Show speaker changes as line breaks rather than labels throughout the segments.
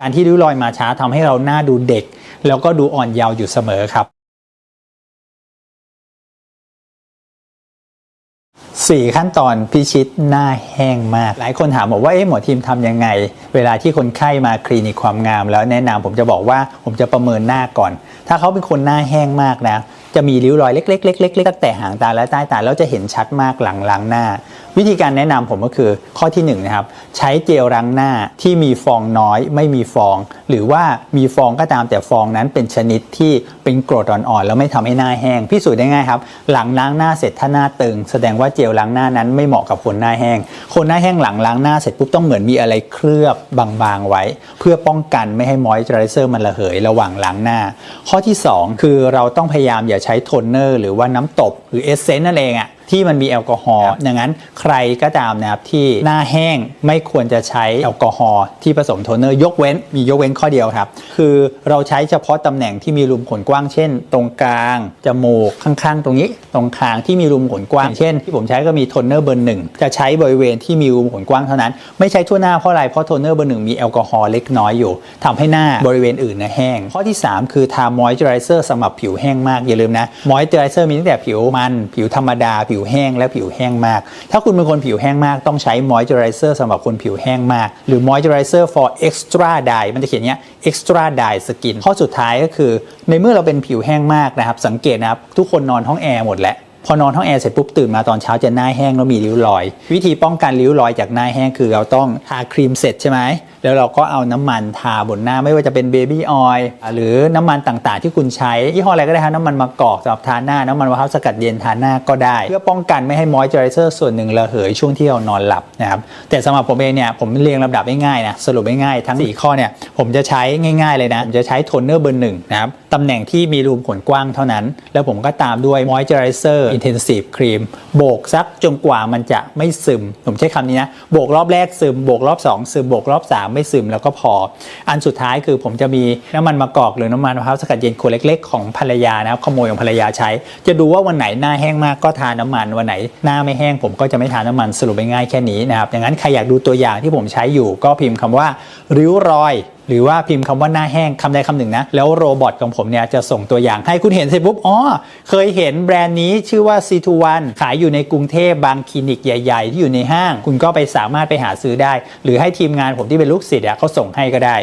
การที่ริ้วรอยมาช้าทำให้เราหน้าดูเด็ก แล้วก็ดูอ่อนเยาว์อยู่เสมอครับสี่ขั้นตอนพิชิตหน้าแห้งมาก หลายคนถามบอกว่าเอ๊ะหมอทีมทำยังไง เวลาที่คนไข้มาคลินิกความงาม แล้วแนะนำผมจะบอกว่าผมจะประเมินหน้าก่อน ถ้าเขาเป็นคนหน้าแห้งมากนะ จะมีริ้วรอยเล็กๆๆๆตั้งแต่หางตาและใต้ตาแล้วจะเห็นชัดมากหลังล้างหน้า วิธีการแนะนำผมก็คือข้อที่1นงนะครับใช้เจลล้างหน้าที่มีฟองน้อยไม่มีฟอง หรือว่ามีฟองก็ตามแต่ฟองนั้นเป็นชนิดที่เป็นกรดอ่อนๆแล้วไม่ทำให้หน้าแห้งพิสูจน์ได้ง่ายครับหลังล้างหน้าเสร็จถ้าหน้าตึง แสดงว่าเจลล้างหน้านั้นไม่เหมาะกับคนหน้าแห้ง คนหน้าแห้งหลังล้างหน้าเสร็จปุ๊บต้องเหมือนมีอะไรเคลือบบางๆไว้ เพื่อป้องกันไม่ให้มอยส์เจอไรเซอร์มันระเหยระหว่างล้างหน้า ข้อที่ 2 คือเราต้องพยายามอย่าใช้ช้โทนเนอร์หรือว่าน้ำตบหรือเอสเซนต์นั่นเองอะ ที่มันมีแอลกอฮอล์ดังนั้นใครก็ตามนะครับที่หน้าแห้งไม่ควรจะใช้แอลกอฮอล์ที่ผสมโทนเนอร์ยกเว้นมียกเว้นข้อเดียวครับ คือเราใช้เฉพาะตำแหน่งที่มีรูมขนกว้างเช่น ตรงกลางจมูกข้างๆ ตรงนี้ตรงคางที่มีรูมขนกว้างเช่น ที่ผมใช้ก็มีโทนเนอร์เบอร์หนึ่งจะใช้บริเวณที่มีรูมขนกว้างเท่านั้น ไม่ใช่ทั่วหน้าเพราะอะไรเพราะโทนเนอร์เบอร์หนึ่งมีแอลกอฮอล์เล็กน้อยอยู่ทำให้หน้าบริเวณอื่นนะแห้ง ข้อที่ 3 คือทามอยเจอไรเซอร์สำหรับผิวแห้งมากอย่าลืมนะมอยเจอไรเซอร์มีตั้งแต่ผิวมัน ผิวธรรมดาผิววแห้งและผิวแห้งมาก ถ้าคุณเป็นคนผิวแห้งมากต้องใช้มอยเจอไรเซอร์สำหรับคนผิวแห้งมาก หรือ moisturizer for extra dry มันจะเขียนเนี้ย extra dry skin ข้อสุดท้ายก็คือ ในเมื่อเราเป็นผิวแห้งมากนะครับ สังเกตนะครับทุกคนนอนห้องแอร์หมดแล้วพอนอนห้องแอร์เสร็จปุ๊บตื่นมาตอนเช้าจะหน้าแห้งแล้วมีริ้วรอย วิธีป้องกันริ้วรอยจากหน้าแห้งคือเราต้องทาครีมเสร็จใช่ไหม แล้วเราก็เอาน้ำมันทาบนหน้าไม่ว่าจะเป็นเบบี้ออยล์หรือน้ำมันต่างๆ ที่คุณใช้ยี่ห้ออะไรก็ได้ครับน้ำมันมะกอกสำหรับทาหน้าน้ำมันมะพร้าวสกัดเย็นทาหน้าก็ได้ เพื่อป้องกันไม่ให้มอยเจอไรเซอร์ส่วนหนึ่งระเหยช่วงที่เรานอนหลับนะครับแต่สำหรับผมเองเนี่ยผมเรียงลำดับง่ายๆนะสรุปง่ายๆทั้ง 4 ข้อเนี่ยผมจะใช้ง่าย ๆเลยนะผมจะใช้โทนเนอร์เบอร์หนึ่งนะครับตำแหน่งที่มีรูมขนกว้างเท่านั้น แล้วผมก็ตามด้วยมอยเจอไรเซอร์อินเทนซีฟครีมโบกซักจนกว่ามันจะไม่ซึม ผมใช้คำนี้นะ โบกรอบแรกซึม โบกรอบ 2 ซึม โบกรอบ 3 ไม่ซึมแล้วก็พอ อันสุดท้ายคือผมจะมีน้ำมันมะกอกหรือน้ำมันมะพร้าวสกัดเย็นขวดเล็กๆ ของภรรยานะครับขโมยของภรรยาใช้ จะดูว่าวันไหนหน้าแห้งมากก็ทาน้ำมัน วันไหนหน้าไม่แห้งผมก็จะไม่ทาน้ำมันสรุปง่ายๆแค่นี้นะครับดังนั้นใครอยากดูตัวอย่างที่ผมใช้อยู่ก็พิมพ์คำว่าริ้วรอย หรือว่าพิมพ์คำว่าหน้าแห้งคำใดคำหนึ่งนะ แล้วโรบอทของผมเนี่ยจะส่งตัวอย่างให้คุณเห็นเสร็จปุ๊บอ๋อเคยเห็นแบรนด์นี้ชื่อว่า C21 ขายอยู่ในกรุงเทพบางคลินิกใหญ่ ๆ ที่อยู่ในห้าง คุณก็ไปสามารถไปหาซื้อได้ หรือให้ทีมงานผมที่เป็นลูกศิษย์เขาส่งให้ก็ได้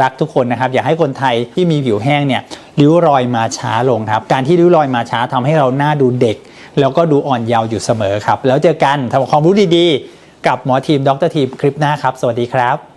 รักทุกคนนะครับอยากให้คนไทยที่มีผิวแห้งเนี่ยริ้วรอยมาช้าลงครับ การที่ริ้วรอยมาช้าทำให้เราหน้าดูเด็ก แล้วก็ดูอ่อนเยาว์อยู่เสมอครับ แล้วเจอกันทำความรู้ดีๆ กับหมอทีมดรทีมคลิปหน้าครับ สวัสดีครับ